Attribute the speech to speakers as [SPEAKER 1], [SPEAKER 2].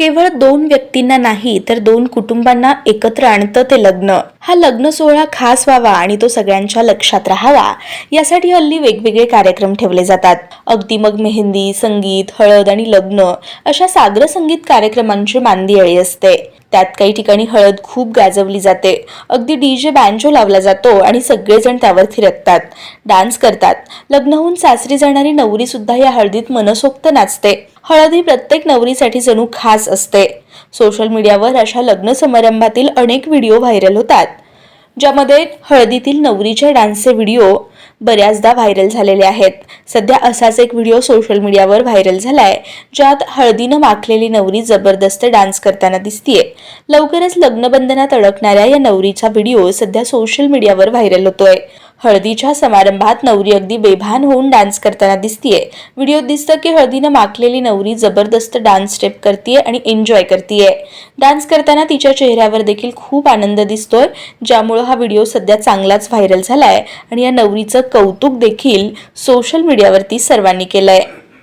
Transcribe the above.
[SPEAKER 1] केवळ दोन व्यक्तींना नाही तर दोन कुटुंबांना एकत्र आणतं ते लग्न. हा लग्न सोहळा खास व्हावा आणि तो सगळ्यांच्या लक्षात राहावा यासाठी हल्ली वेगवेगळे कार्यक्रम ठेवले जातात. अगदी मग मेहंदी संगीत हळद आणि लग्न अशा सागर संगीत कार्यक्रमांची मांदी अळी असते. त्यात काही ठिकाणी हळद खूप गाजवली जाते. अगदी डी जे बँजो लावला जातो आणि सगळेजण त्यावर थिरकतात. डान्स करतात. लग्न होऊन सासरी जाणारी नवरी सुद्धा या हळदीत मनसोक्त नाचते. हळद ही प्रत्येक नवरीसाठी जणू खास असते. सोशल मीडियावर अशा लग्न समारंभातील अनेक व्हिडिओ व्हायरल होतात ज्यामध्ये हळदीतील नवरीच्या डान्सचे व्हिडिओ बऱ्याचदा व्हायरल झालेले आहेत. सध्या असाच एक व्हिडिओ सोशल मीडियावर व्हायरल झालाय ज्यात हळदीनं माखलेली नवरी जबरदस्त डान्स करताना दिसतीये. लवकरच लग्नबंधनात अडकणाऱ्या या नवरीचा व्हिडिओ सध्या सोशल मीडियावर व्हायरल होतोय. हळदीच्या समारंभात नवरी अगदी बेभान होऊन डान्स करताना दिसतीये. व्हिडिओत दिसतं की हळदीनं माखलेली नवरी जबरदस्त डान्स स्टेप करतीये आणि एन्जॉय करतीये. डान्स करताना तिच्या चेहऱ्यावर देखील खूप आनंद दिसतोय ज्यामुळं हा व्हिडिओ सध्या चांगलाच व्हायरल झालाय आणि या नवरीचं कौतुक देखील सोशल मीडियावरती सर्वांनी केलंय.